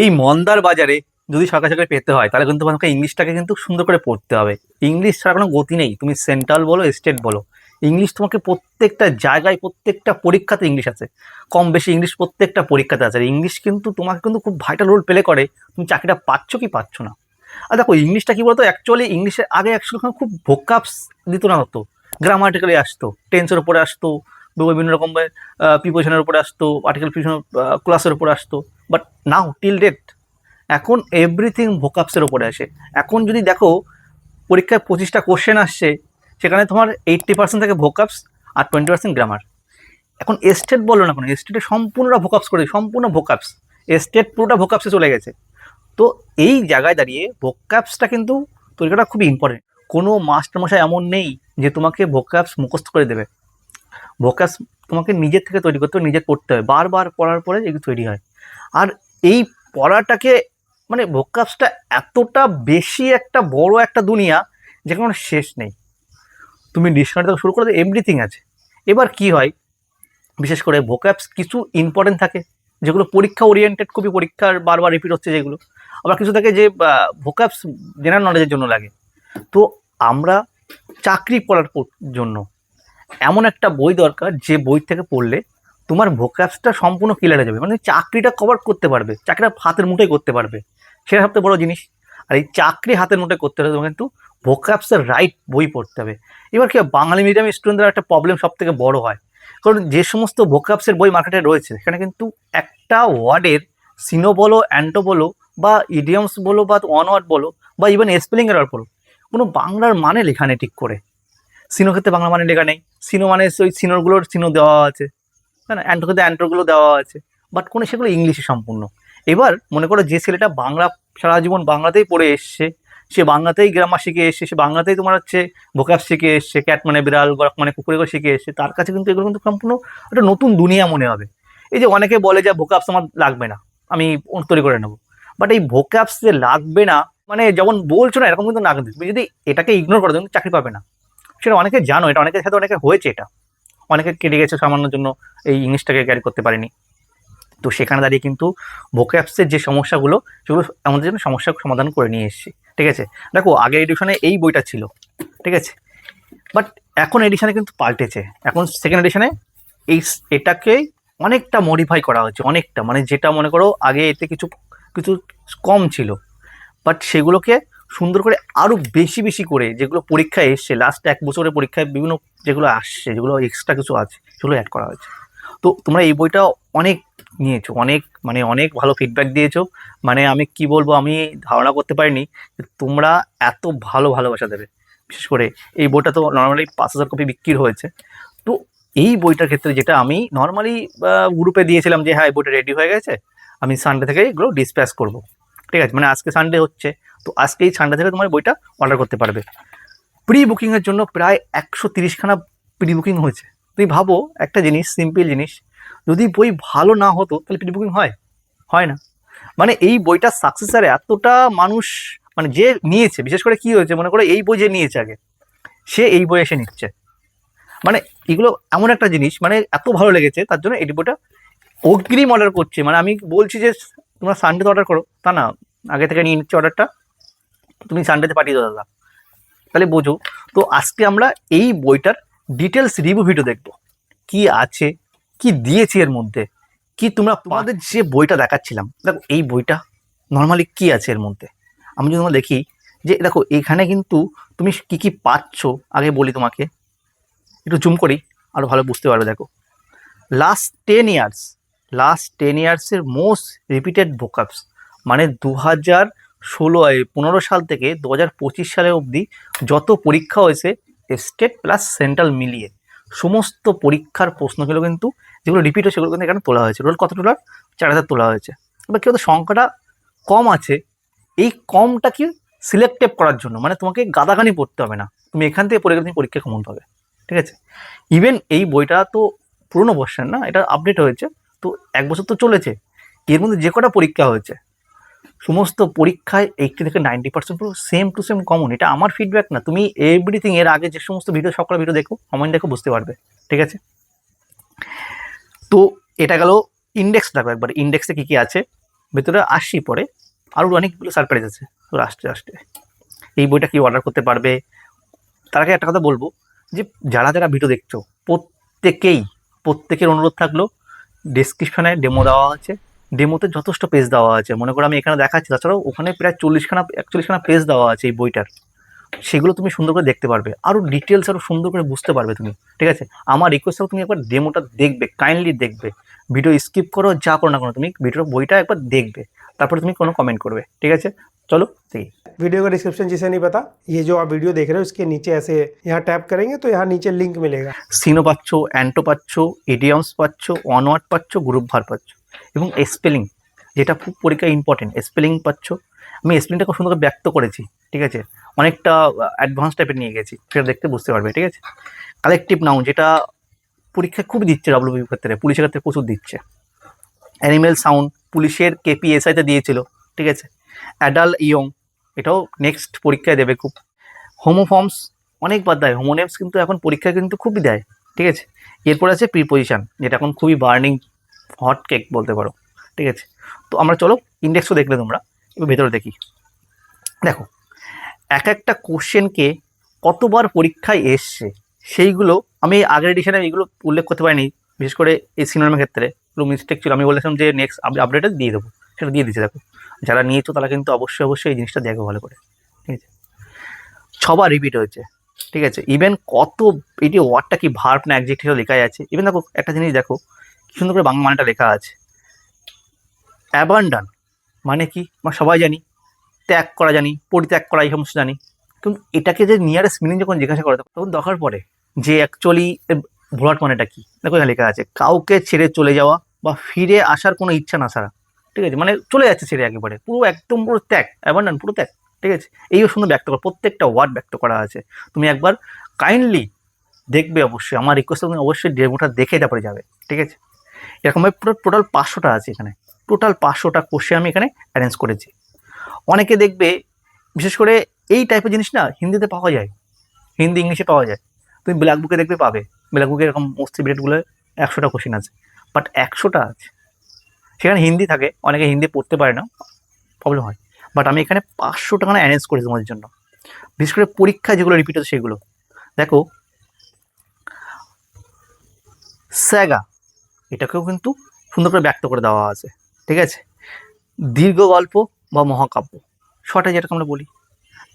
এই মন্দার বাজারে যদি সরকারি চাকরি পেতে হয়, তাহলে কিন্তু তোমাকে ইংলিশটাকে কিন্তু সুন্দর করে পড়তে হবে। ইংলিশ ছাড়া কোনো গতি নেই। তুমি সেন্ট্রাল বলো, স্টেট বলো। ইংলিশ তোমাকে প্রত্যেকটা জায়গায়, প্রত্যেকটা পরীক্ষাতে ইংলিশ আছে। কম বেশি ইংলিশ প্রত্যেকটা পরীক্ষাতে আছে। ইংলিশ কিন্তু তোমাকে কিন্তু খুব ভাইটাল রোল প্লে করে। তুমি চাকরিটা পাচ্ছ কি পাচ্ছ না? আর দেখো, ইংলিশটা কি বলতো? অ্যাকচুয়ালি ইংলিশের আগে অ্যাকচুয়ালি খুব ভোকাপস দিত না হতো। গ্রামাটিক্যালি আসতো। টেন্সের উপরে আসতো। বিভিন্ন রকমের প্রিপোজিশনের উপরে আসতো। আর্টিকেল প্রিপোজিশন ক্লাসের উপরে আসতো। বাট নাও টিল ডেট এখন এভরিথিং ভোকাপসের উপরে আসে। এখন যদি দেখো, পরীক্ষায় পঁচিশটা কোশ্চেন আসছে, সেখানে তোমার এইট্টি পার্সেন্ট থাকে ভোকাপস আর টোয়েন্টি পার্সেন্ট গ্রামার এখন এস্টেট বলো না কোনো এস্টেটে সম্পূর্ণটা ভোকাপস করে সম্পূর্ণ ভোকাপস এস্টেট পুরোটা ভোকাপসে চলে গেছে। তো এই জায়গায় দাঁড়িয়ে ভোকাপসটা কিন্তু তৈরি করা খুবই ইম্পর্টেন্ট কোনো মাস্টারমশাই এমন নেই যে তোমাকে ভোকাপস মুখস্থ করে দেবে। ভোকাপস তোমাকে নিজের থেকে তৈরি করতে হবে নিজের পড়তে হবে। বারবার পড়ার পরে এগুলো তৈরি হয়। আর এই পড়াটাকে মানে ভোকাপসটা এতটা বেশি একটা বড় একটা দুনিয়া যেখানে শেষ নেই। তুমি ডিকশনারি থেকে শুরু করে এভরিথিং আছে। এবার কি হয়? বিশেষ করে ভোকাপস কিছু ইম্পর্টেন্ট থাকে, যেগুলো পরীক্ষা ওরিয়েন্টেড খুবই পরীক্ষার বারবার রিপিট হচ্ছে যেগুলো। আবার কিছু থাকে যে ভোকাপস জেনারেল নলেজের জন্য লাগে। তো আমরা চাকরি করার প- জন্য এমন একটা বই দরকার যে বই থেকে পড়লে তোমার ভোকাপসটা সম্পূর্ণ ক্লিয়ার হয়ে যাবে। মানে চাকরিটা কভার করতে পারবে, চাকরিটা হাতের মুঠোয় করতে পারবে। সেটা সবথেকে বড় জিনিস। আর এই চাকরি হাতের মুঠে করতে হলে তোমাকে কিন্তু ভোকাপসের রাইট বই পড়তে হবে। এবার কি বাঙালি মিডিয়াম স্টুডেন্টদের একটা প্রবলেম সব থেকে বড় হয়। কারণ যে সমস্ত ভোকাপসের বই মার্কেটে রয়েছে, সেখানে কিন্তু একটা ওয়ার্ডের সিনো বলো অ্যান্টো বলো বা ইডিয়ামস বলো বা ওয়ান ওয়ার্ড বলো বা ইভেন স্পেলিং এর বলো, কোনো বাংলার মানে লেখা নেই ঠিক করে। সিনো ক্ষেত্রে বাংলা মানে লেখা নেই। সিনো মানে ওই সিনোরগুলোর সিনো দেওয়া আছে। হ্যাঁ না? অ্যান্টো ক্ষেত্রে অ্যান্টোগুলো দেওয়া আছে। বাট কোনো সেগুলো ইংলিশে সম্পূর্ণ। এবার মনে করো যে ছেলেটা বাংলা সারা জীবন বাংলাতেই পড়ে এসছে, সে বাংলাতেই গ্রামার শিখে এসছে, সে বাংলাতেই তোমার হচ্ছে ভোকাপ শিখে এসছে ক্যাট মানে বিড়াল, গরক মানে কুকুরে করে শিখে এসছে, তার কাছে কিন্তু এগুলো কিন্তু সম্পূর্ণ একটা নতুন দুনিয়া মনে হবে। এই যে অনেকে বলে যে ভোকাপস আমার লাগবে না, আমি তৈরি করে নেব। বাট এই ভোকাপস যে লাগবে না মানে যেমন বলছো না, এরকম কিন্তু না কিন্তু তুমি যদি এটাকে ইগনোর করো, তুমি চাকরি পাবে না। সেটা অনেকে জানো, এটা অনেকের সাথে অনেকে হয়েছে এটা। অনেকে কেটে গেছে সামান্যর জন্য এই ইংলিশটাকে ক্যারি করতে পারেনি। তো সেখানে দাঁড়িয়ে কিন্তু ভোকাপসের যে সমস্যাগুলো, সেগুলো আমাদের জন্য সমস্যার সমাধান করে নিয়ে এসেছি। ঠিক আছে? দেখো, আগের এডিশনে এই বইটা ছিল। ঠিক আছে? বাট এখন এডিশনে কিন্তু পাল্টেছে। এখন সেকেন্ড এডিশনে এই এটাকে অনেকটা মডিফাই করা হয়েছে, অনেকটা। মানে যেটা মনে করো, আগে এতে কিছু কিছু কম ছিল। বাট সেগুলোকে সুন্দর করে আরও বেশি বেশি করে যেগুলো পরীক্ষায় এসছে লাস্ট এক বছরের পরীক্ষায় বিভিন্ন যেগুলো আসছে, যেগুলো এক্সট্রা কিছু আছে, সেগুলো অ্যাড করা হয়েছে। তো তোমরা এই বইটা অনেক নিয়েছো, অনেক মানে অনেক ভালো ফিডব্যাক দিয়েছ। মানে আমি কি বলব, আমি ধারণা করতে পারিনি যে তোমরা এত ভালো ভালোবাসা দেবে। বিশেষ করে এই বইটা তো নর্মালি পাঁচ হাজার কপি বিক্রি হয়েছে। তো এই বইটার ক্ষেত্রে যেটা আমি নর্মালি গ্রুপে দিয়েছিলাম যে হ্যাঁ এই বইটা রেডি হয়ে গেছে। আমি সানডে থেকে এগুলো ডিসপ্যাচ করব। ঠিক আছে মানে আজকে সানডে হচ্ছে, তো আজকে এই সানডে থেকে তোমার বইটা অর্ডার করতে পারবে। প্রি বুকিংয়ের জন্য প্রায় একশো তিরিশখানা প্রি বুকিং হয়েছে। তুমি ভাবো, একটা জিনিস সিম্পল জিনিস, যদি বই ভালো না হতো, তাহলে প্রি বুকিং হয়? হয় না। মানে এই বইটা সাকসেসারে এতটা মানুষ মানে যে নিয়েছে, বিশেষ করে কি হয়েছে, মনে করো এই বই যে নিয়েছে আগে, সে এই বই এসে নিচ্ছে। মানে এগুলো এমন একটা জিনিস মানে এত ভালো লেগেছে, তার জন্য এই বইটা অগ্রিম অর্ডার করছে। মানে আমি বলছি যে তোমরা সানডেতে অর্ডার করো। তা না, আগে থেকে নিয়ে নিচ্ছে অর্ডারটা তুমি সানডেতে পাঠিয়ে দাও দাদা। তাহলে বোঝো, তো আজকে আমরা এই বইটার ডিটেলস রিভিউ ভিডিও দেখব। কি আছে, কি দিয়েছি এর মধ্যে, কি তোমরা তোমাদের যে বইটা দেখাচ্ছিলাম, দেখো এই বইটা নর্মালি কি আছে এর মধ্যে? আমি যদি তোমরা দেখি যে, দেখো এখানে কিন্তু তুমি কি কি পাচ্ছ, আগে বলি তোমাকে। একটু জুম করি আরও ভালো বুঝতে পারবে, দেখো। Last ten years last ten ইয়ার্সের most repeated vocabs মানে দু হাজার ষোলো পনেরো সাল থেকে দু হাজার পঁচিশ সালে অবধি যত পরীক্ষা হয়েছে স্টেট প্লাস সেন্ট্রাল মিলিয়ে সমস্ত পরীক্ষার প্রশ্নগুলো কিন্তু, যেগুলো রিপিট হয়েছে সেগুলো কিন্তু এখানে তোলা হয়েছে? টোটাল কত তোলা চার হাজার তোলা হয়েছে। এবার কি হতো সংখ্যাটা কম আছে, এই কমটা কি সিলেক্টেড করার জন্য? মানে তোমাকে গাদাগানি পড়তে হবে না। তুমি এখান থেকে পড়ে গেলে তুমি পরীক্ষা কমন পাবে। ঠিক আছে? ইভেন এই বইটা তো পুরনো ভার্সন না, এটা আপডেট হয়েছে। তো এক বছর তো চলেছে, এর মধ্যে যে কটা পরীক্ষা হয়েছে, সমস্ত পরীক্ষায় এইটটি থেকে নাইনটি পার্সেন্ট পুরো সেম টু সেম কমন এটা আমার ফিডব্যাক না, তুমি এভরিথিং এর আগে যে সমস্ত ভিডিও সকল ভিডিও দেখো কমেন্ট দেখো, বুঝতে পারবে, ঠিক আছে? তো এটা গেল ইন্ডেক্স দেখো একবার ইন্ডেক্সে কী কী আছে, ভেতরে আসি পরে আরও অনেকগুলো সারপ্রাইজ আছে, তো আসতে আসতে, এই বইটা কি অর্ডার করতে পারবে? তার আগে একটা কথা বলব, যে যারা যারা ভিডিও দেখছ, প্রত্যেকেই, প্রত্যেকের অনুরোধ থাকল ডিসক্রিপশনে ডেমো দেওয়া আছে। ডেমোতে যথেষ্ট পেজ দেওয়া আছে। মনে করো আমি এখানে দেখাচ্ছি, তাছাড়াও ওখানে প্রায় চল্লিশখানা, একচল্লিশখানা পেজ দেওয়া আছে এই বইটার। সেগুলো তুমি সুন্দর করে দেখতে পারবে। আরও ডিটেলস আরও সুন্দর করে বুঝতে পারবে তুমি। ঠিক আছে? আমার রিকোয়েস্ট তুমি একবার ডেমোটা দেখবে কাইন্ডলি দেখবে। ভিডিও স্কিপ করো, যা করো না করো তুমি ভিডিওর বইটা একবার দেখবে। তারপরে তুমি কোনো কমেন্ট করবে। ঠিক আছে? চলো দেখি वीडियो का डिस्क्रिप्शन जिसे नहीं पता ये जो आप वीडियो देख रहे हो इसके नीचे ऐसे यहाँ टैप करेंगे तो यहाँ नीचे लिंक मिलेगा সিনো পাচ্ছ অ্যান্টো পাচ্ছ ইডিয়ামস পাচ্ছ ওয়ানওয়ার্ড পাচ্ছ গ্রুপ ভার পাচ্ছ এবং স্পেলিং যেটা খুব পরীক্ষায় ইম্পর্টেন্ট স্পেলিং পাচ্ছ আমি স্পেলিংটা খুব সুন্দর করে ব্যক্ত করেছি ঠিক আছে অনেকটা অ্যাডভান্স টাইপের নিয়ে গেছি সেটা দেখতে বুঝতে পারবে ঠিক আছে কালেকটিভ নাউন যেটা পরীক্ষায় খুব দিচ্ছে ডাব্লিউবি ক্ষেত্রে পুলিশের ক্ষেত্রে প্রচুর দিচ্ছে অ্যানিমেল সাউন্ড পুলিশের কেপিএসআইতে দিয়েছিল ঠিক আছে অ্যাডাল ইয়ং এটাও নেক্সট পরীক্ষায় দেবে খুব। হোমোফর্মস অনেকবার দেয়। হোমোনেমস কিন্তু এখন পরীক্ষায় কিন্তু খুবই দেয়, ঠিক আছে? এরপর আছে প্রিপোজিশন যেটা এখন খুবই বার্নিং হট কেক বলতে পারো, ঠিক আছে? তো আমরা চলো ইন্ডেক্সও দেখলে তোমরা, এবার ভেতরে দেখি। দেখো, এক একটা কোশ্চেনকে কতবার পরীক্ষায় এসছে, সেইগুলো আমি আগের এডিশনে এইগুলো উল্লেখ করতে পারিনি, বিশেষ করে এই সিনেমার ক্ষেত্রে, এগুলো মিস্টেক ছিল। আমি বলেছিলাম যে নেক্সট আপডেটে দিয়ে দেবো, সেটা দিয়ে দিচ্ছে দেখো। যারা নিয়েছো তারা কিন্তু অবশ্যই অবশ্যই এই জিনিসটা দেখো ভালো করে, ঠিক আছে? ছবার রিপিট হয়েছে, ঠিক আছে? ইভেন কত এটি ওয়ার্ডটা কি ভার্ব না অ্যাডজেক্টিভ লেখা আছে ইভেন দেখো, একটা জিনিস দেখো, কি সুন্দর করে বাংলা মানেটা লেখা আছে। অ্যাবান্ডান মানে কি? আমরা সবাই জানি, ত্যাগ করা জানি, পরিত্যাগ করা, এই সমস্ত জানি। কিন্তু এটাকে যে নিয়ারেস্ট মিনিং যখন জিজ্ঞাসা করে, তখন দরকার পড়ে যে অ্যাকচুয়ালি ভোলাট মানেটা কি? দেখো লেখা আছে, কাউকে ছেড়ে চলে যাওয়া বা ফিরে আসার কোনো ইচ্ছা না ছাড়া ঠিক আছে? মানে চলে যাচ্ছে ছেড়ে একেবারে। পুরো একদম পুরো ত্যাগ। অ্যাবান্ডান পুরো ত্যাগ। ঠিক আছে? এইও সুন্দর ব্যক্ত করা, প্রত্যেকটা ওয়ার্ড ব্যক্ত করা আছে। তুমি একবার কাইন্ডলি দেখবে অবশ্যই। আমার রিকোয়েস্ট তুমি অবশ্যই ডেমোটা দেখে তারপরে যাবে। ঠিক আছে? এরকমভাবে পুরো টোটাল পাঁচশোটা আছে এখানে। টোটাল পাঁচশোটা কোশ্চেন আমি এখানে অ্যারেঞ্জ করেছি। অনেকে দেখবে, বিশেষ করে এই টাইপের জিনিস না, হিন্দিতে পাওয়া যায়। হিন্দি, ইংলিশে পাওয়া যায়। তুমি ব্ল্যাক বুকে দেখবে পাবে। ব্ল্যাক বুকে এরকম মোস্ট বিরেটগুলো একশোটা কোশ্চেন আছে। বাট একশোটা আছে। সেখানে হিন্দি থাকে, অনেকে হিন্দি পড়তে পারে না প্রবলেম হয়। বাট আমি এখানে পাঁচশো টাকা অ্যারেঞ্জ করেছি তোমাদের জন্য। বিশেষ করে পরীক্ষা যেগুলো রিপিট হচ্ছে সেগুলো। দেখো, স্যাগা, এটাকেও কিন্তু সুন্দর করে ব্যক্ত করে দেওয়া আছে, ঠিক আছে? দীর্ঘ গল্প বা মহাকাব্য শর্টে যেটাকে আমরা বলি।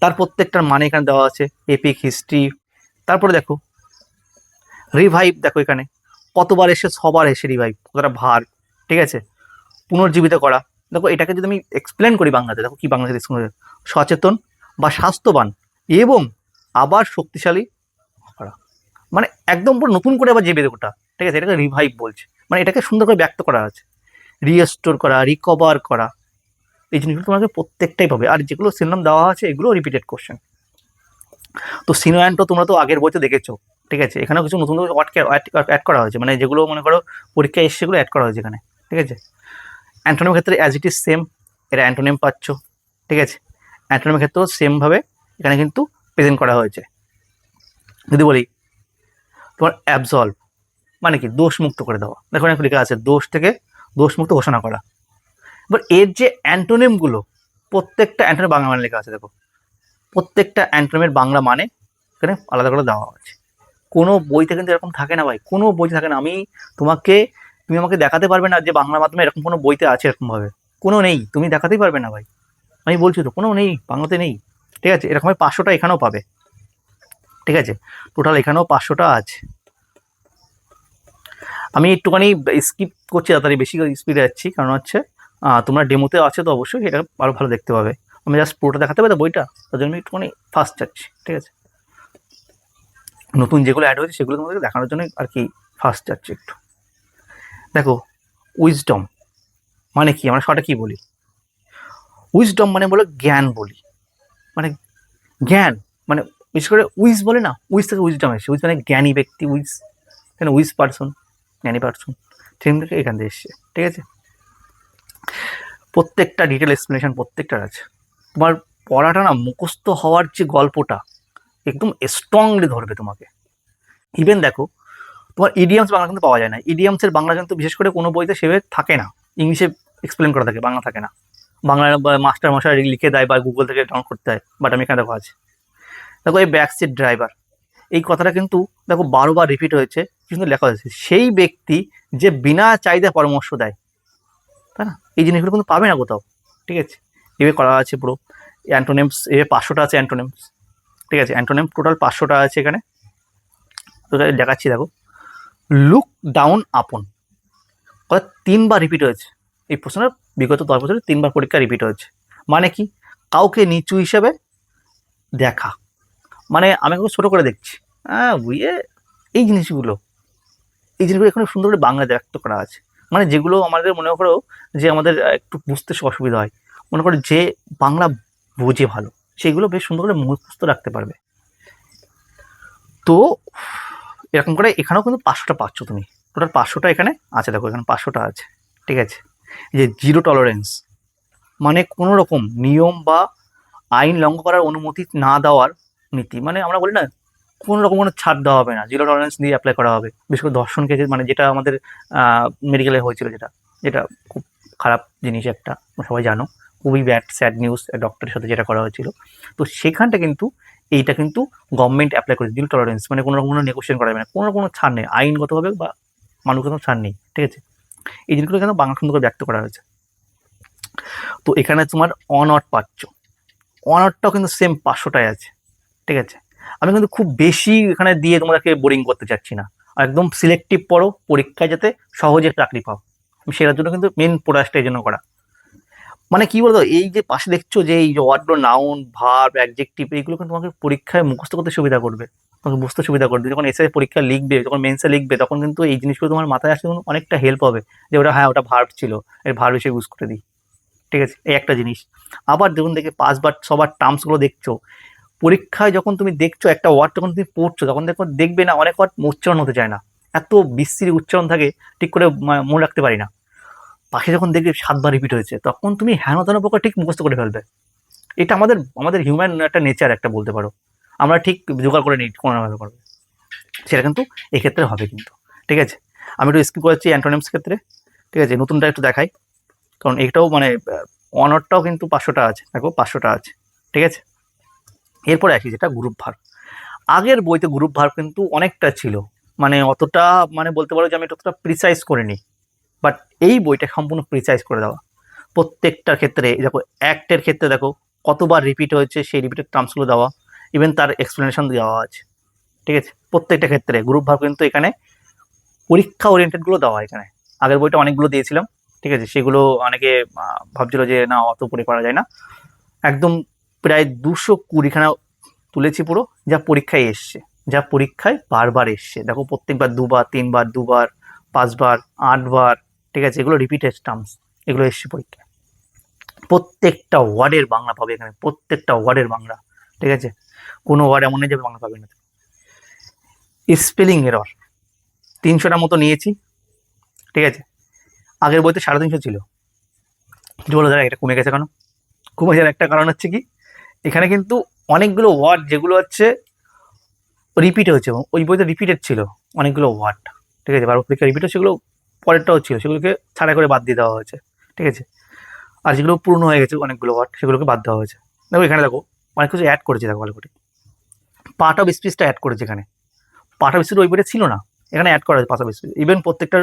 তার প্রত্যেকটার মানে এখানে দেওয়া আছে এপিক হিস্ট্রি তারপরে দেখো রিভাইভ দেখো এখানে, কতবার এসে সবার এসে রিভাইভ কতটা ভার, ঠিক আছে? পুনর্জীবিত করা। দেখো, এটাকে যদি আমি এক্সপ্লেন করি বাংলাতে, দেখো কি বাংলাতে সচেতন বা স্বাস্থ্যবান এবং আবার শক্তিশালী করা। মানে একদম পুরো নতুন করে আবার জেবে ওটা। ঠিক আছে, এটাকে রিভাইভ বলছে। মানে এটাকে সুন্দর করে ব্যক্ত করা আছে। রিস্টোর করা রিকভার করা। এই জিনিসগুলো তোমাকে প্রত্যেকটাই পাবে। আর যেগুলো সিনোনাম দেওয়া আছে, এগুলো রিপিটেড কোশ্চেন তো সিনোয়ান্টো তোমরা তো আগের বইতে দেখেছ। ঠিক আছে, এখানেও কিছু নতুন অ্যাড করা হয়েছে। মানে যেগুলো মনে করো পরীক্ষায় এসে সেগুলো অ্যাড করা হয়েছে এখানে। ঠিক আছে? অ্যান্টোনিমের ক্ষেত্রে অ্যাজ ইট ইজ সেম এরা অ্যান্টোনিম পাচ্ছ, ঠিক আছে? অ্যান্টোনিমের ক্ষেত্রেও সেমভাবে এখানে কিন্তু প্রেজেন্ট করা হয়েছে। যদি বলি, তোমার অ্যাবসলভ মানে কি? দোষ মুক্ত করে দেওয়া। দেখো এখানে লেখা আছে, দোষ থেকে দোষ মুক্ত ঘোষণা করা। এবার এর যে অ্যান্টোনিমগুলো প্রত্যেকটা অ্যান্টোনিম বাংলা মানে লেখা আছে, দেখো। প্রত্যেকটা অ্যান্টোনিমের বাংলা মানে এখানে আলাদা করে দেওয়া আছে কোনো বইতে কিন্তু এরকম থাকে না ভাই, কোনো বইতে থাকে না। আমি তোমাকে তুমি আমাকে দেখাতে পারবে না যে বাংলা মাধ্যমে এরকম কোনো বইতে আছে এরকমভাবে। কোনো নেই, তুমি দেখাতেই পারবে না ভাই। আমি বলছি তো, কোনো নেই, বাংলাতে নেই। ঠিক আছে এরকম পাঁচশোটা এখানেও পাবে। ঠিক আছে টোটাল এখানেও পাঁচশোটা আছে। আমি একটুখানি স্কিপ করছি, তাড়াতাড়ি বেশি স্পিডে যাচ্ছি। কারণ হচ্ছে তোমরা ডেমোতে আছে তো অবশ্যই এটা আরও ভালো দেখতে পাবে। আমি জাস্ট পুরোটা দেখাতে পারি বইটা? তার জন্য একটুখানি ফাস্ট যাচ্ছি। ঠিক আছে। নতুন যেগুলো অ্যাড হয়েছে, সেগুলো তোমাদেরকে দেখানোর জন্য আর কি ফাস্ট যাচ্ছে একটু। দেখো উইজডম মানে কি? আমরা শর্টে কি বলি? উইজডম মানে বলে জ্ঞান বলি। মানে জ্ঞান মানে বিশেষ করে উইজ বলে না উইজ থেকে উইজডম এসছে। উইজ মানে জ্ঞানী ব্যক্তি উইজ এখানে উইজ পার্সন জ্ঞানী পার্সন সেখান থেকে এখান থেকে এসছে, ঠিক আছে? প্রত্যেকটা ডিটেল এক্সপ্লেনেশন প্রত্যেকটার আছে। তোমার পড়াটা না মুখস্থ হওয়ার যে গল্পটা, একদম স্ট্রংলি ধরবে তোমাকে। ইভেন দেখো তোমার ইডিয়ামস বাংলা কিন্তু পাওয়া যায় না। ইডিয়ামসের বাংলা কিন্তু বিশেষ করে কোনো বইতে সেভাবে থাকে না। ইংলিশে এক্সপ্লেন করা থাকে, বাংলা থাকে না। বাংলায় মাস্টার মশাই লিখে দেয় বা গুগল থেকে ডাউনলোড করতে হয় বাট আমি এখানে দেখো আছে দেখো এই ব্যাক সিট ড্রাইভার এই কথাটা কিন্তু দেখো বারোবার রিপিট হয়েছে, কিন্তু লেখা হয়েছে। সেই ব্যক্তি যে বিনা চাহিদা পরামর্শ দেয়, তাই না? এই জিনিসগুলো কিন্তু পাবে না কোথাও, ঠিক আছে? এভাবে করা আছে পুরো। অ্যান্টোনেমস এভাবে পাঁচশোটা আছে অ্যান্টোনেমস ঠিক আছে? অ্যান্টোনেম টোটাল পাঁচশোটা আছে এখানে। তো দেখাচ্ছি দেখো। লুক ডাউন আপন কথা তিনবার রিপিট হয়েছে। এই প্রশ্নটা বিগত দশ বছরে তিনবার পরীক্ষা রিপিট হয়েছে। মানে কি? কাউকে নিচু হিসেবে দেখা। মানে আমি এখন ছোটো করে দেখছি। হ্যাঁ বুঝে এই জিনিসগুলো। এই জিনিসগুলো এখানে সুন্দর করে বাংলা ব্যক্ত করা আছে। মানে যেগুলো আমাদের মনে করো যে আমাদের একটু বুঝতে অসুবিধা হয়। মনে করো যে বাংলা বোঝে ভালো সেগুলো বেশ সুন্দর করে মুখস্থ রাখতে পারবে। তো এরকম করে এখানেও কিন্তু পাঁচশোটা পাচ্ছ তুমি। টোটাল পাঁচশোটা এখানে আছে, দেখো, এখানে পাঁচশোটা আছে, ঠিক আছে? যে জিরো টলারেন্স মানে কোনো রকম নিয়ম বা আইন লঙ্ঘন করার অনুমতি না দেওয়ার নীতি মানে আমরা বলি না, কোনো রকম কোনো ছাড় দেওয়া হবে না জিরো টলারেন্স দিয়ে অ্যাপ্লাই করা হবে। বিশেষ করে কেসে মানে যেটা আমাদের মেডিকেলে হয়েছিল যেটা যেটা খুব খারাপ জিনিস একটা সবাই জানো। খুবই ব্যাড স্যাড নিউজ ডক্টরের সাথে যেটা করা হয়েছিল। তো সেখানটা কিন্তু এইটা কিন্তু গভর্নমেন্ট অ্যাপ্লাই করেছে জিরো টলারেন্স মানে কোনো রকম কোনো নেগোসিয়েশন করা যাবে না, কোনো কোনো ছাড় নেই, আইনগতভাবে বা মানুষের কোনো ছাড় নেই, ঠিক আছে? এই জিনিসগুলো কিন্তু বাংলা সুন্দর করে ব্যক্ত করা হয়েছে? তো এখানে তোমার অনট পাচ্ছ। অনটটাও কিন্তু সেম পাঁচশোটাই আছে, ঠিক আছে? আমি কিন্তু খুব বেশি এখানে দিয়ে তোমাদেরকে বোরিং করতে চাচ্ছি না। একদম সিলেক্টিভ পড়ো, পরীক্ষায় যাতে সহজে চাকরি পাও। সেটার জন্য কিন্তু মেন প্রয়াসটা এই জন্য করা। মানে কি বলতো, এই যে পাশে দেখছ যে এই যে ওয়ার্ড নাউন ভার্ব অ্যাডজেক্টিভ এইগুলো কিন্তু তোমাকে পরীক্ষায় মুখস্থ করতে সুবিধা করবে। তোমাকে বুঝতে সুবিধা করবে। যখন এসআই পরীক্ষা লিখবে, যখন মেন্সে লিখবে, তখন কিন্তু এই জিনিসগুলো তোমার মাথায় কিন্তু অনেকটা হেল্প হবে। যে ওটা হ্যাঁ ওটা ভার্ব ছিল, এর ভার্ব হিসেবে ইউজ করে দিই। ঠিক আছে? এই একটা জিনিস। আবার যখন দেখে পাঁচবার, ছবার টার্মসগুলো দেখছ। পরীক্ষায় যখন তুমি দেখছ একটা ওয়ার্ড যখন তুমি পড়ছো, তখন দেখো, দেখবে না, অনেক ওয়ার্ড উচ্চারণ হতে চায় না। এত বিস্তৃত উচ্চারণ থাকে, ঠিক করে মনে রাখতে পারি না। পাখি যখন দেখবে সাতবার রিপিট হয়েছে, তখন তুমি হেন তেন ঠিক মুখস্থ করে ফেলবে। এটা আমাদের আমাদের হিউম্যান একটা নেচার একটা বলতে পারো। আমরা ঠিক জোগাড় করে নিই কোনো না করবে সেটা কিন্তু এক্ষেত্রে হবে কিন্তু। ঠিক আছে? আমি একটু স্কিপ করেছি অ্যান্টোনিমস ক্ষেত্রে। ঠিক আছে? নতুনটা একটু দেখাই। কারণ এটাও মানে অনারটাও কিন্তু পাঁচশোটা আছে। দেখো, পাঁচশোটা আছে। ঠিক আছে? এরপরে আসি, যেটা গ্রুপ ভার আগের বইতে গ্রুপ ভার কিন্তু অনেকটা ছিল। মানে অতটা মানে বলতে পারো যে আমি ততটা প্রিসাইজ করিনি বাট এই বইটা সম্পূর্ণ প্রিসাইজ করে দেওয়া। প্রত্যেকটার ক্ষেত্রে দেখো অ্যাক্টের ক্ষেত্রে দেখো, কতবার রিপিট হয়েছে, সেই রিপিটেড টার্মসগুলো দেওয়া। ইভেন তার এক্সপ্লেনেশন দেওয়া আছে। ঠিক আছে? প্রত্যেকটা ক্ষেত্রে গ্রুপ ভার কিন্তু এখানে পরীক্ষা ওরিয়েন্টেডগুলো দেওয়া এখানে। আগের বইটা অনেকগুলো দিয়েছিলাম, ঠিক আছে? সেগুলো অনেকে ভাবছিল যে না, অত পড়ে করা যায় না। একদম প্রায় দুশো কুড়িখানা তুলেছি পুরো, যা পরীক্ষায় এসছে। যা পরীক্ষায় বারবার এসছে। দেখো, প্রত্যেকবার দুবার, তিনবার, দুবার, পাঁচবার, আটবার ঠিক আছে? এগুলো রিপিটেড টার্মস এগুলো এসছে পরীক্ষায়। প্রত্যেকটা ওয়ার্ডের বাংলা পাবে এখানে, প্রত্যেকটা ওয়ার্ডের বাংলা, ঠিক আছে? কোনো ওয়ার্ড এমন নেই যে বাংলা পাবে না। স্পেলিং এরর তিনশোটা মতো নিয়েছি, ঠিক আছে? আগের বইতে সাড়ে তিনশো ছিল। বলো দাদা, এটা কমে গেছে কেন? কমে যাওয়ার একটা কারণ হচ্ছে কি? এখানে কিন্তু অনেকগুলো ওয়ার্ড যেগুলো হচ্ছে রিপিট হয়েছে, ওই বইতে রিপিটেড ছিল অনেকগুলো ওয়ার্ড, ঠিক আছে? বারো পরীক্ষা রিপিট হচ্ছে সেগুলো পরেরটাও ছিল, সেগুলোকে ছাড়া করে বাদ দিয়ে দেওয়া হয়েছে, ঠিক আছে? আর যেগুলো পূর্ণ হয়ে গেছে, অনেকগুলো ওয়ার্ড সেগুলোকে বাদ দেওয়া হয়েছে। দেখো এখানে দেখো, অনেক কিছু অ্যাড করেছে দেখো ভালো করে পার্ট অফ স্পিচটা অ্যাড করেছে এখানে। পার্ট অফ স্পিচ ওই বইটা ছিল না, এখানে অ্যাড করা হয়েছে পার্ট অফ স্পিচ ইভেন প্রত্যেকটার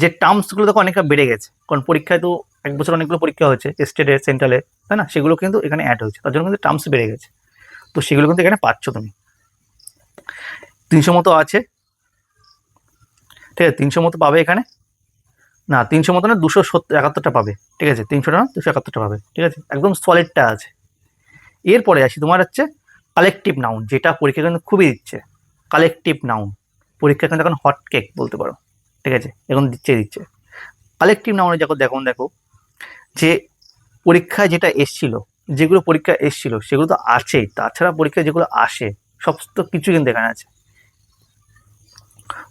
যে টার্মসগুলো দেখো অনেকটা বেড়ে গেছে, কারণ পরীক্ষায় তো এক বছর অনেকগুলো পরীক্ষা হয়েছে স্টেটে সেন্ট্রালে তাই না? সেগুলো কিন্তু এখানে অ্যাড হয়েছে, তার জন্য কিন্তু টার্মস বেড়ে গেছে। তো সেগুলো কিন্তু এখানে পাচ্ছ তুমি। তিনশো মতো আছে, ঠিক আছে? তিনশো মতো পাবে এখানে। না, তিনশো মতো না, দুশো সত্তর, একাত্তরটা পাবে। ঠিক আছে? তিনশোটা না, দুশো একাত্তরটা পাবে। ঠিক আছে? একদম সলিডটা আছে। এরপরে আসি, তোমার হচ্ছে কালেকটিভ নাউন যেটা পরীক্ষা কিন্তু খুবই দিচ্ছে। কালেকটিভ নাউন পরীক্ষা কিন্তু এখন হট কেক বলতে পারো। ঠিক আছে? এখন দিচ্ছে দিচ্ছে। কালেকটিভ নাউনে যখন দেখো দেখো যে পরীক্ষায় যেটা এসছিল, যেগুলো পরীক্ষা এসছিল, সেগুলো তো আছেই। তাছাড়া পরীক্ষায় যেগুলো আসে, সমস্ত কিছু কিন্তু এখানে আছে।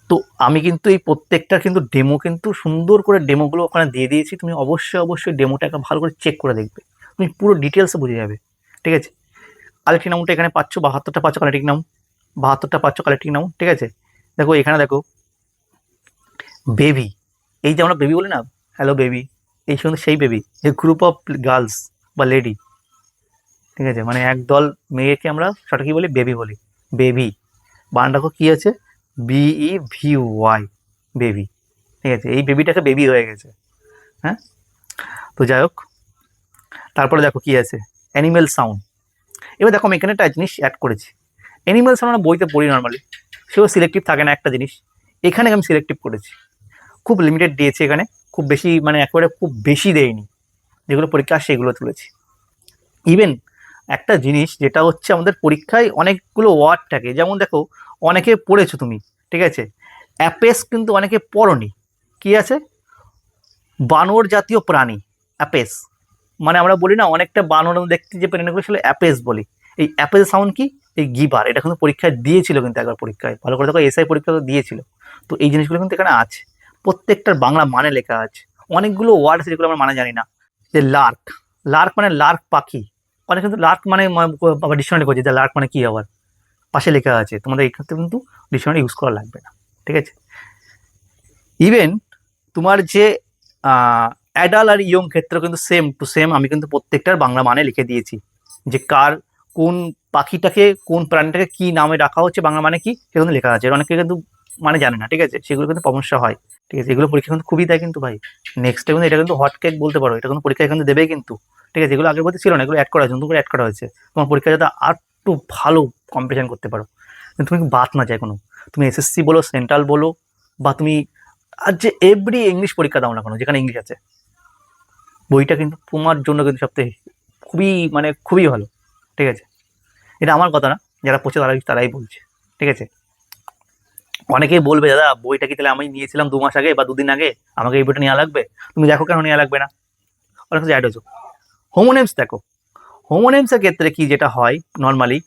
তো আমি কিন্তু এই প্রত্যেকটা কিন্তু ডেমো কিন্তু সুন্দর করে ডেমোগুলো ওখানে দিয়ে দিয়েছি। তুমি অবশ্যই অবশ্যই ডেমোটাকে ভালো করে চেক করে দেখবে। তুমি পুরো ডিটেলসে বুঝে যাবে। ঠিক আছে? কালেক্টিভ নাউনটা এখানে পাচ্ছ, বাহাত্তরটা পাচ্ছ কালেক্টিভ নাউন বাহাত্তরটা পাচ্ছ কালেক্টিভ নাউন ঠিক আছে? দেখো, এখানে দেখো বেবি এই যে আমরা বেবি বলি না? হ্যালো বেবি এই সুন্দর সেই baby a group of girls বা লেডি ঠিক আছে? মানে একদল মেয়েকে আমরা সেটা কি বলি? বেবি বলি। বেবি বান, দেখো কী আছে? বিই ভি ওয়াই বেবি ঠিক আছে, এই বেবিটাকে বেবি হয়ে গেছে। হ্যাঁ? তো যাই হোক, তারপরে দেখো কি আছে। অ্যানিমেল সাউন্ড এবার দেখো আমি এখানে একটা জিনিস অ্যাড করেছি। অ্যানিমেল সাউন্ড আমরা বইতে পড়ি নর্মালি সেও সিলেক্টিভ থাকে না একটা জিনিস। এখানে আমি সিলেক্টিভ করেছি। খুব লিমিটেড দিয়েছি এখানে। খুব বেশি মানে একেবারে খুব বেশি দেয়নি। যেগুলো পরীক্ষা, সেগুলো তুলেছি। ইভেন একটা জিনিস যেটা হচ্ছে আমাদের পরীক্ষায় অনেকগুলো ওয়ার্ড থাকে। যেমন দেখো, অনেকে পড়েছো তুমি, ঠিক আছে? অ্যাপেস কিন্তু অনেকে পড়নি। কি আছে? বানর জাতীয় প্রাণী, অ্যাপেস। মানে আমরা বলি না, অনেকটা বানর দেখতে যে প্রাণীগুলো ছিল অ্যাপেস বলি। এই অ্যাপেস সাউন্ড কি? এই গিবার। এটা কিন্তু পরীক্ষায় দিয়েছিল কিন্তু একবার পরীক্ষায়। ভালো করে দেখো, এসআই পরীক্ষা তো দিয়েছিল। তো এই জিনিসগুলো কিন্তু এখানে আছে। প্রত্যেকটার বাংলা মানে লেখা আছে। অনেকগুলো ওয়ার্ড আছে যেগুলো আমরা মানে জানি না। যে লার্ক। লার্ক মানে লার্ক পাখি। অনেক কিন্তু লার্ক মানে আবার ডিকশনারি করছে যে লার্ক মানে কি আবার? পাশে লেখা আছে। তোমাদের এক্ষেত্রে কিন্তু ডিকশনারি ইউজ করা লাগবে না। ঠিক আছে? ইভেন তোমার যে অ্যাডাল আর ইয়ং ক্ষেত্রে কিন্তু সেম টু সেম আমি কিন্তু প্রত্যেকটার বাংলা মানে লিখে দিয়েছি। যে কার কোন পাখিটাকে, কোন প্রাণীটাকে কি নামে রাখা হচ্ছে, বাংলা মানে কি, সেগুলো লেখা আছে। অনেকে কিন্তু মানে জানে না। ঠিক আছে? সেগুলো কিন্তু সমস্যা হয়। ঠিক আছে? এগুলো পরীক্ষা কিন্তু খুবই দেয় কিন্তু ভাই। নেক্সট কিন্তু এটা কিন্তু হট কেক বলতে পারো। এটা কিন্তু পরীক্ষা কিন্তু দেবে কিন্তু। ঠিক আছে? এগুলো আগের বলতে ছিল না। এগুলো অ্যাড করা হয়েছে, নতুন করে অ্যাড করা হয়েছে। তোমার পরীক্ষা যাতে আর একটু ভালো কম্পিটিশন করতে পারো। কিন্তু তুমি বাদ না যায় কোনো। তুমি এসএসসি বলো সেন্ট্রাল বলো, বা তুমি আর যে এভরি ইংলিশ পরীক্ষা দাও না কোনো, যেখানে ইংলিশ আছে। বইটা কিন্তু তোমার জন্য কিন্তু সবথেকে খুবই মানে খুবই ভালো। ঠিক আছে? এটা আমার কথা না। যারা পড়ছে তারাই তারাই বলছে। ঠিক আছে? অনেকেই বলবে, দাদা, বইটা কি তাহলে আমি নিয়েছিলাম দু মাস আগে বা দুদিন আগে? আমাকে এই বইটা নেওয়া লাগবে? তুমি দেখো কেন নেওয়া লাগবে না? অনেক কিছু অ্যাড হয়েছে হোমোনেমস দেখো। হোমোনেমসের ক্ষেত্রে কি যেটা হয় নর্মালি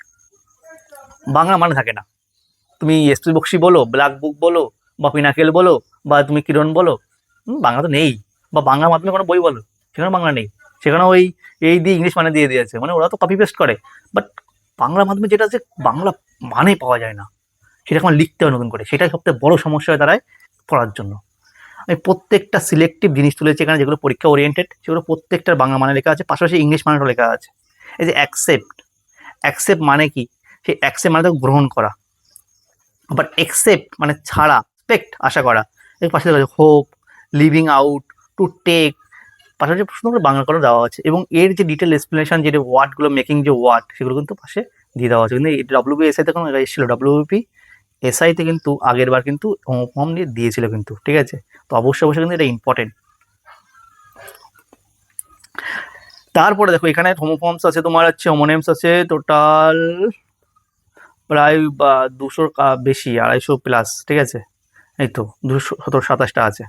বাংলা মানে থাকে না। তুমি এসপি বক্সি বলো ব্ল্যাক বুক বলো, বা পিনাকেল বলো, বা তুমি কিরণ বলো বাংলা তো নেই। বা বাংলা মাধ্যমে কোনো বই বলো সেখানে বাংলা নেই। সেখানে ওই এই দিয়ে ইংলিশ মানে দিয়ে দিয়েছে। মানে ওরা তো কপি পেস্ট করে। বাট বাংলা মাধ্যমে যেটা আছে, বাংলা মানে পাওয়া যায় না। সেটা এখন লিখতে হয় নতুন করে। সেটাই সবথেকে বড় সমস্যা হয়ে দাঁড়ায় পড়ার জন্য। আমি প্রত্যেকটা সিলেক্টিভ জিনিস তুলেছি এখানে, যেগুলো পরীক্ষা ওরিয়েন্টেড সেগুলো প্রত্যেকটার বাংলা মানে লেখা আছে, পাশাপাশি ইংলিশ মানেও লেখা আছে। এই যে অ্যাকসেপ্ট অ্যাকসেপ্ট মানে কি? সেই অ্যাকসেপ্ট মানে গ্রহণ করা। বাট অ্যাকসেপ্ট মানে ছাড়া এক্সপেক্ট আশা করা। এর পাশে আছে hope living out to take পাশাপাশি করে বাংলা করে দেওয়া আছে। এবং এর যে ডিটেল এক্সপ্লেনেশন যে ওয়ার্ডগুলো মেকিং যে ওয়ার্ড সেগুলো কিন্তু পাশে দিয়ে দেওয়া আছে। কিন্তু এই ডাব্লিউবি এসআইতে কোনো এসেছিল ডাব্লিউপি এসআইতে কিন্তু আগের বার কিন্তু হোম দিয়ে দিয়েছিল কিন্তু, ঠিক আছে? তো অবশ্যই অবশ্যই কিন্তু এটা ইম্পর্টেন্ট তারপরে দেখো, এখানে হোমোফর্মস আছে তোমার হচ্ছে হোমোনেমস আছে টোটাল প্রায় বা দুশোর বেশি, আড়াইশো প্লাস ঠিক আছে? এই তো, দুশো, সতেরো, সাতাশটা আছে।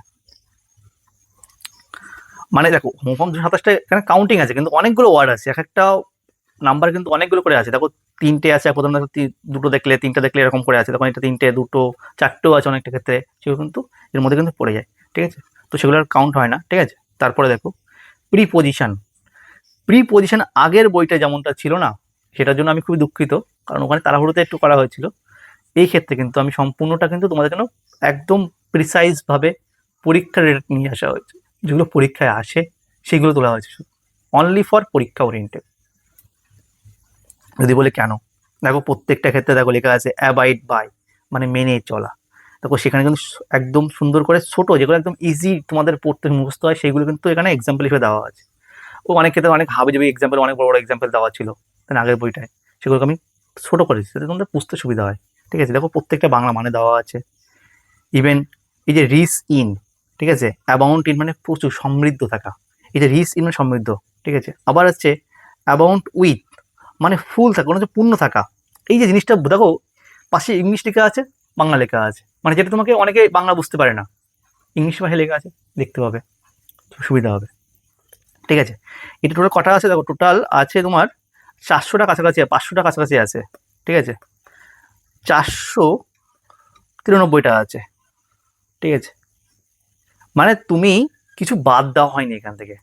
মানে দেখো হোমোফর্ম দুশো সাতাশটা এখানে কাউন্টিং আছে, কিন্তু অনেকগুলো ওয়ার্ড আছে, এক একটা নাম্বার কিন্তু অনেকগুলো করে আছে। দেখো তিনটে আছে প্রথম দুটো দেখলে, তিনটে দেখলে এরকম করে আছে। তখন এটা তিনটে, দুটো, চারটেও আছে অনেকটা ক্ষেত্রে। সেগুলো কিন্তু এর মধ্যে কিন্তু পড়ে যায়, ঠিক আছে? তো সেগুলো আর কাউন্ট হয় না, ঠিক আছে? তারপরে দেখো প্রি পজিশন প্রি পজিশন আগের বইটা যেমনটা ছিল না, সেটার জন্য আমি খুবই দুঃখিত, কারণ ওখানে তাড়াহুড়োতে একটু করা হয়েছিল। এই ক্ষেত্রে কিন্তু আমি সম্পূর্ণটা কিন্তু তোমাদের জন্য একদম প্রিসাইজভাবে পরীক্ষার রেট নিয়ে আসা হয়েছে। যেগুলো পরীক্ষায় আসে, সেগুলো তোলা হয়েছে অনলি ফর পরীক্ষা ওরিয়েন্টেড যদি বলে কেন? দেখো প্রত্যেকটা ক্ষেত্রে দেখো লেখা আছে অ্যাবাইড বাই মানে মেনে চলা। দেখো সেখানে কিন্তু একদম সুন্দর করে ছোট, যেগুলো একদম ইজি তোমাদের পড়তে মুখস্থ হয় সেগুলো কিন্তু এখানে এক্সাম্পল হিসেবে দেওয়া আছে। ও অনেক ক্ষেত্রে অনেক হাবি যাবে এক্সাম্পল অনেক বড় বড় এক্সাম্পল দেওয়া ছিল তাই আগের বইটায়। সেগুলোকে আমি ছোটো করেছি যাতে তোমাদের বুঝতে সুবিধা হয়। ঠিক আছে, দেখো প্রত্যেকটা বাংলা মানে দেওয়া আছে। ইভেন এই যে রিস ইন ঠিক আছে? অ্যামাউন্ট ইন মানে প্রচুর, সমৃদ্ধ থাকা। এই যে রিস ইন মানে সমৃদ্ধ, ঠিক আছে? আবার হচ্ছে অ্যামাউন্ট উইথ মানে ফুল থাকা হচ্ছে পূর্ণ থাকা। এই যে জিনিসটা, দেখো, পাশে ইংলিশ লেখা আছে, বাংলা লেখা আছে। মানে যেটা তোমাকে অনেকে বাংলা বুঝতে পারে না। ইংলিশ ভাষায় লেখা আছে, দেখতে পাবে। সুবিধা হবে। ঠিক আছে? এটা টোটাল কটা আছে? দেখো, টোটাল আছে তোমার চারশোটা কাছাকাছি পাঁচশোটা কাছাকাছি আছে। ঠিক আছে? চারশো তিরানব্বইটা আছে। ঠিক আছে? মানে তুমি কিছু বাদ দেওয়া হয়নি এখান থেকে।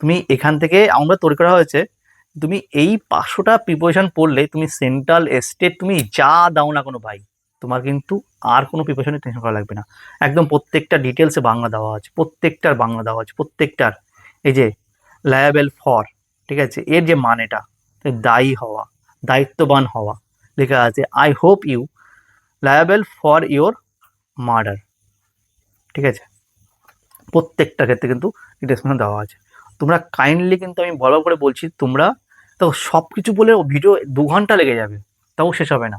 তুমি এখান থেকে, আমরা তৈরি করা হয়েছে তুমি এই পাঁচশোটা প্রিপারেশন পড়লে তুমি সেন্ট্রাল স্টেট তুমি যা দাও না কোনো ভাই, তোমার কিন্তু আর কোনো প্রিপারেশনে টেনশন করা লাগবে না। একদম প্রত্যেকটা ডিটেলসে বাংলা দেওয়া আছে, প্রত্যেকটার বাংলা দেওয়া আছে, প্রত্যেকটার। এই যে লায়াবেল ফর ঠিক আছে? এর যে মানেটা দায়ী হওয়া, দায়িত্ববান হওয়া, লেখা আছে I hope you liable for your murder ঠিক আছে? প্রত্যেকটা ক্ষেত্রে কিন্তু ডিসক্রিপশন দেওয়া আছে। তোমরা কাইন্ডলি কিন্তু আমি বড় করে বলছি, তোমরা তো সব কিছু বলে ভিডিও দু ঘণ্টা লেগে যাবে, তাও শেষ হবে না।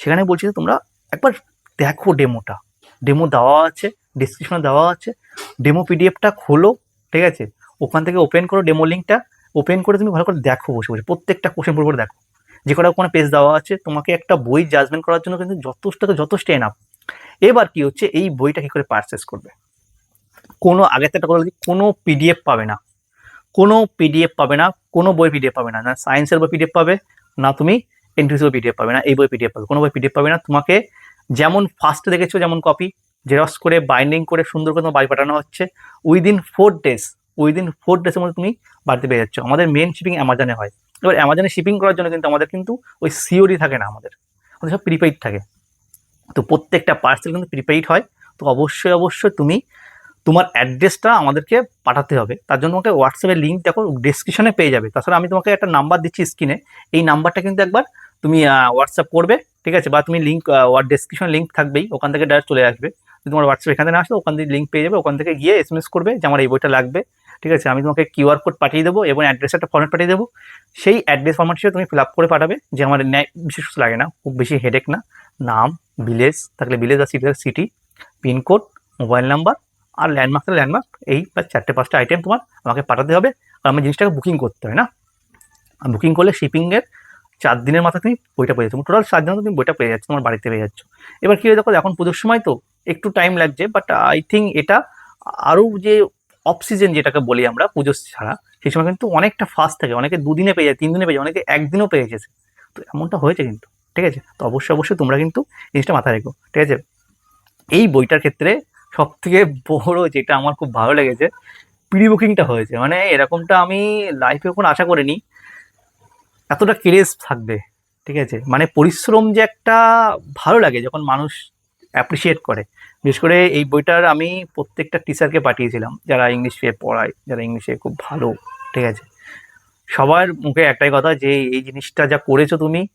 সেখানে বলছি যে, তোমরা একবার দেখো ডেমোটা ডেমো দেওয়া আছে ডিসক্রিপশনে দেওয়া আছে। ডেমো পিডিএফটা খোলো, ঠিক আছে? ওখান থেকে ওপেন করো ডেমো লিঙ্কটা ওপেন করে তুমি ভালো করে দেখো বসে বসে। প্রত্যেকটা কোশ্চেন পর দেখো। যে কটা কোনো পেজ দেওয়া আছে, তোমাকে একটা বই জাজমেন্ট করার জন্য কিন্তু যথেষ্ট যথেষ্ট এনাফ এবার কি হচ্ছে, এই বইটা কি করে পারচেস করবে? কোনো আগে থেকে কোনো পিডিএফ পাবে না। কোনো পিডিএফ পাবে না, কোনো বই পিডিএফ পাবে না। না সায়েন্সের বই পিডিএফ পাবে, না তুমি এন্ট্রিসের পিডিএফ পাবে না, এই বই পিডিএফ পাবে। কোনো বই পিডিএফ পাবে না, তোমাকে যেমন ফার্স্টে দেখেছ যেমন কপি জেরক্স করে বাইন্ডিং করে, সুন্দর করে তোমার বাড়ি পাঠানো হচ্ছে within four days within four ডেজের মধ্যে তুমি বাড়িতে পেয়ে যাচ্ছ। আমাদের মেন শিপিং অ্যামাজনে হয়। এবার অ্যামাজনে শিপিং করার জন্য কিন্তু আমাদের কিন্তু ওই সিওরি থাকে না আমাদের। আমাদের সব প্রিপেইড থাকে। তো প্রত্যেকটা পার্সেল কিন্তু প্রিপেইড হয়। তো অবশ্যই অবশ্যই তুমি তোমার অ্যাড্রেসটা আমাদেরকে পাঠাতে হবে। তার জন্য তোমাকে হোয়াটসঅ্যাপের লিঙ্ক দেখো ডিসক্রিপশনে পেয়ে যাবে। তাছাড়া আমি তোমাকে একটা নাম্বার দিচ্ছি স্ক্রিনে এই নাম্বারটা কিন্তু একবার তুমি হোয়াটসঅ্যাপ করবে, ঠিক আছে? বা তুমি লিঙ্ক ডেসক্রিপশন লিঙ্ক থাকবেই, ওখান থেকে ডাইরেক্ট চলে আসবে। যদি তোমার হোয়াটসঅ্যাপ এখানে আসলে ওখান থেকে লিঙ্ক পেয়ে যাবে, ওখান থেকে গিয়ে এস করবে যে, আমার এই বইটা লাগবে। ঠিক আছে? আমি তোমাকে কিউআর কোড পাঠিয়ে দেবো এবং অ্যাড্রেস একটা ফর্মেট পাঠিয়ে দেবো। সেই অ্যাড্রেস ফর্মেট হিসেবে তুমি ফিল আপ করে পাঠাবে যে, আমার ন্যায় বিশেষ লাগে না, খুব বেশি হেডেক না। নাম ভিলেজ থাকলে ভিলেজ আর city city pin code mobile number আর ল্যান্ডমার্ক থাকলে ল্যান্ডমার্ক এই প্লাস চারটে পাঁচটা আইটেম তোমার আমাকে পাঠাতে হবে। আর আমার জিনিসটাকে বুকিং করতে হয় না। আর বুকিং করলে শিপিংয়ের চার দিনের মাথায় তুমি বইটা পেয়ে যাচ্ছ। টোটাল সাত মধ্যে তুমি বইটা পেয়ে যাচ্ছ, তোমার বাড়িতে পেয়ে যাচ্ছ। এবার কী দেখো, এখন পুজোর সময় তো একটু টাইম লাগছে বাট আই থিঙ্ক এটা আরও যে অফ সিজন যেটাকে বলি আমরা পুজো ছাড়া, সেই সময় কিন্তু অনেকটা ফাস্ট থাকে। অনেকে দুদিনে পেয়ে যায় তিন দিনে পেয়ে যায়, অনেকে একদিনও পেয়ে গেছে। তো এমনটা হয়েছে কিন্তু, ঠিক আছে? তো অবশ্যই অবশ্যই তোমরা কিন্তু জিনিসটা মাথায় রেখো, ঠিক আছে? এই বইটার ক্ষেত্রে সব থেকে বড় যেটা আমার খুব ভালো লেগেছে প্রি বুকিংটা হয়েছে। মানে এরকমটা আমি লাইফে কোনো আশা করিনি। এতটা ক্রেজ থাকবে, ঠিক আছে? মানে পরিশ্রম যে একটা ভালো লাগে যখন মানুষ অ্যাপ্রিসিয়েট করে। বিশেষ করে এই বইটার আমি প্রত্যেকটা টিচারকে পাঠিয়েছিলাম, যারা ইংলিশে পড়ায়, যারা ইংলিশে খুব ভালো, ঠিক আছে? সবার মুখে একটাই কথা যে, এই জিনিসটা যা করেছ তুমি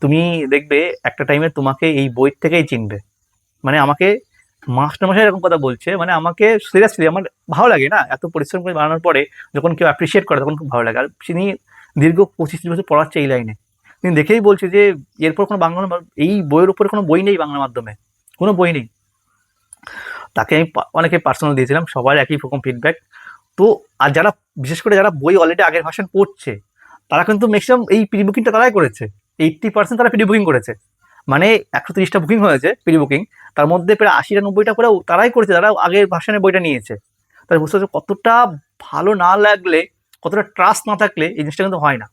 তুমি দেখবে একটা টাইমে তোমাকে এই বই থেকেই চিনবে। মানে আমাকে মাস্টারমশাই এরকম কথা বলছে মানে আমাকে সিরিয়াসলি আমার ভালো লাগে না এত পরিশ্রম করে বানানোর পরে যখন কেউ অ্যাপ্রিসিয়েট করে তখন খুব ভালো লাগে। আর তিনি দীর্ঘ পঁচিশ বছর পড়াচ্ছে এই লাইনে তিনি দেখেই বলছে যে, এরপর কোনো বাংলা এই বইয়ের উপরে কোনো বই নেই বাংলা মাধ্যমে। কোনো বই নেই। তাকে আমি অনেকে পার্সোনাল দিয়েছিলাম, সবার একই রকম ফিডব্যাক তো, আর যারা, বিশেষ করে যারা বই অলরেডি আগের ভাষণ পড়ছে, তারা কিন্তু ম্যাক্সিমাম এই প্রি বুকিংটা তারাই করেছে। এইট্টি পার্সেন্ট তারা প্রি বুকিং করেছে। মানে একশো তিরিশটা বুকিং হয়েছে প্রি বুকিং তার মধ্যে প্রায় আশিটা নব্বইটা করেও তারাই করেছে, তারা আগের ভাষণের বইটা নিয়েছে। তাহলে বুঝতে পারছ কতটা ভালো না লাগলে, কতটা ট্রাস্ট না থাকলে এই জিনিসটা কিন্তু হয় না।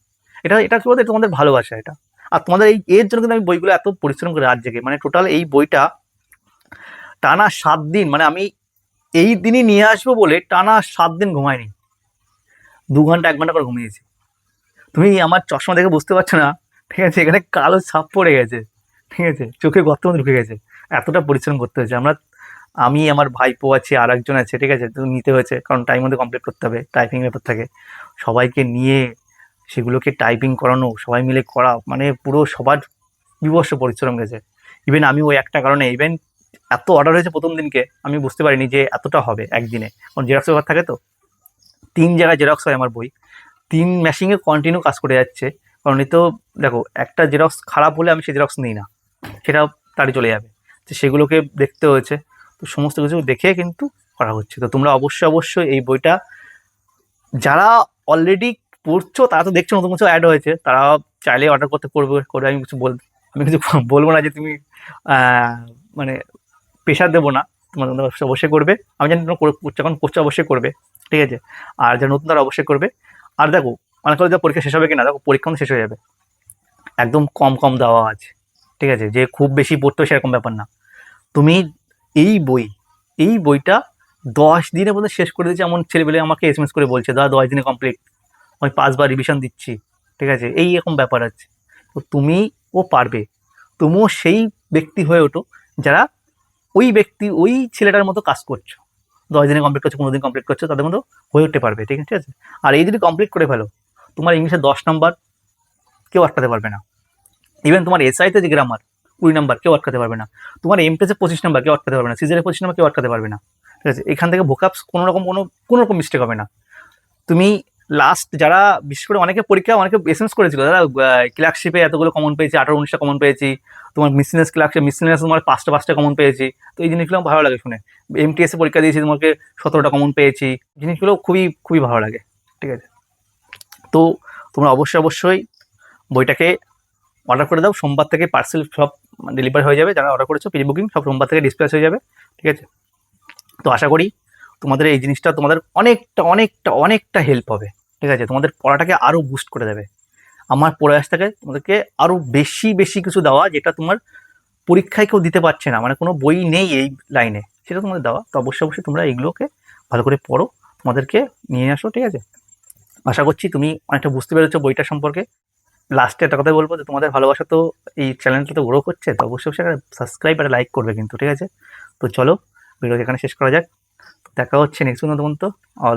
এটা এটা কি বলতে? তোমাদের ভালোবাসা এটা। আর তোমাদের এই, এর জন্য কিন্তু আমি বইগুলো এত পরিশ্রম করে রাত জেগে। মানে টোটাল এই বইটা টানা সাত দিন মানে আমি এই দিনই নিয়ে আসব বলে টানা সাত দিন ঘুমাইনি। দু ঘণ্টা, এক ঘণ্টা করে ঘুমিয়েছি। তুমি আমার চশমা দেখে বুঝতে পারছ না, ঠিক আছে, এখানে কালো ছাপ পড়ে গেছে। ঠিক আছে চোখে গর্ত মধ্যে ঢুকে গেছে। এতটা পরিশ্রম করতে হয়েছে। আমরা, আমি, আমার ভাইপো আছে আর একজন আছে, ঠিক আছে? তো নিতে হয়েছে, কারণ টাইম মধ্যে কমপ্লিট করতে হবে টাইপিং ব্যাপার থাকে। সবাইকে নিয়ে সেগুলোকে টাইপিং করানো, সবাই মিলে করা মানে পুরো সবার বিবর্ষ পরিশ্রম গেছে। ইভেন আমি ওই একটা কারণে ইভেন এত অর্ডার হয়েছে প্রথম দিনকে, আমি বুঝতে পারিনি যে এতটা হবে একদিনে। কারণ জেরক্স ব্যাপার থাকে তো? তিন জায়গায় জেরক্স হয় আমার বই। তিন মেশিনে কন্টিনিউ কাজ করে যাচ্ছে। কারণ এই তো দেখো, একটা জেরক্স খারাপ হলে আমি সেই জেরক্স নিই না। সেটা তাড়ি চলে যাবে। তো সেগুলোকে দেখতে হয়েছে। তো সমস্ত কিছু দেখে কিন্তু করা হচ্ছে। তো তোমরা অবশ্যই অবশ্যই এই বইটা যারা অলরেডি পড়ছো, তারা তো দেখছ নতুন কিছু অ্যাড হয়েছে, তারা চাইলে অর্ডার করতে, করবে, করে আমি কিছু বল, আমি কিছু বলব না যে তুমি মানে প্রেশার দেবো না। তোমরা অবশ্যই- অবশ্যই করবে। আমি জানি তোমরা যখন করছ অবশ্যই করবে, ঠিক আছে? আর যারা নতুন, তারা অবশ্যই করবে। আর দেখো অনেক হয়তো পরীক্ষা শেষ হবে কিনা, দেখো, পরীক্ষা শেষ হয়ে যাবে। একদম কম কম দেওয়া আছে। ঠিক আছে? যে খুব বেশি পড়তো সেরকম ব্যাপার না। তুমি এই বই, এই বইটা দশ দিনের মধ্যে শেষ করে দিয়েছে এমন ছেলেবেলে আমাকে এস করে বলছে, দাদা, দশ দিনে কমপ্লিট আমি পাঁচবার রিভিশন দিচ্ছি। ঠিক আছে? এই রকম ব্যাপার আছে। তো তুমি, ও পারবে। তুমিও সেই ব্যক্তি হয়ে ওঠো যারা ওই ব্যক্তি, ওই ছেলেটার মতো কাজ করছ। দশ দিনে কমপ্লিট করছ, পনেরো দিন কমপ্লিট করছ, তাদের মতো হয়ে উঠতে পারবে। ঠিক আছে? আর এই যদি কমপ্লিট করে ফেলো, তোমার ইংলিশে দশ নম্বর কেউ আটকাতে পারবে না। ইভেন তোমার এসআইতে যে গ্রামার কুড়ি নাম্বার কেউ আটকাতে পারবে না। তোমার এমটেসে পঁচিশ নাম্বার কেউ আটকাতে পারবে না। সিজারে পঁচিশ নাম্বার কেউ আটকাতে পারবে না। ঠিক আছে? এখান থেকে ভোকাপস কোনো রকম কোনো কোনো রকম মিস্টেক হবে না। তুমি লাস্ট যারা, বিশেষ করে অনেকে পরীক্ষা, অনেকে এসেন্স করেছিল। যারা ক্লার্কশিপে এতগুলো কমন পেয়েছি, আঠারো, উনিশটা কমন পেয়েছি, তোমার মিসিনেস ক্লার্কশিপ মিসিনেস তোমার পাঁচটা পাঁচটা কমন পেয়েছি। তো এই জিনিসগুলো ভালো লাগে শুনে। এমটিএসে পরীক্ষা দিয়েছি, তোমাকে সতেরোটা কমন পেয়েছি। জিনিসগুলো খুবই খুবই ভালো লাগে। ঠিক আছে? তো তোমরা অবশ্যই অবশ্যই বইটাকে অর্ডার করে দাও, সোমবার থেকে পার্সেল সব ডেলিভারি হয়ে যাবে, যারা অর্ডার করেছ প্রি বুকিং সব সোমবার থেকে ডিসপ্লেস হয়ে যাবে, ঠিক আছে? তো আশা করি তোমাদের এই জিনিসটা তোমাদের অনেকটা অনেকটা অনেকটা হেল্প হবে, ঠিক আছে? তোমাদের পড়াটাকে আরও বুস্ট করে দেবে। আমার প্রয়াস থেকে তোমাদেরকে আরও বেশি বেশি কিছু দেওয়া যেটা তোমার পরীক্ষায় কেউ দিতে পারছে না মানে কোনো বই নেই এই লাইনে সেটা তোমাদের দেওয়া। তো অবশ্যই অবশ্যই তোমরা এইগুলোকে ভালো করে পড়ো, তোমাদেরকে নিয়ে আসো, ঠিক আছে? আশা করছি তুমি অনেকটা বুঝতে পেরেছ বইটা সম্পর্কে। লাস্টে একটা কথাই বলব যে, তোমাদের ভালোবাসা তো এই চ্যানেলটা তো গ্রো করছে, তো অবশ্যই সেখানে সাবস্ক্রাইব আর লাইক করবে কিন্তু, ঠিক আছে? তো চলো ভিডিও এখানে শেষ করা যাক। দেখা হচ্ছে নেক্সট পর্যন্ত অল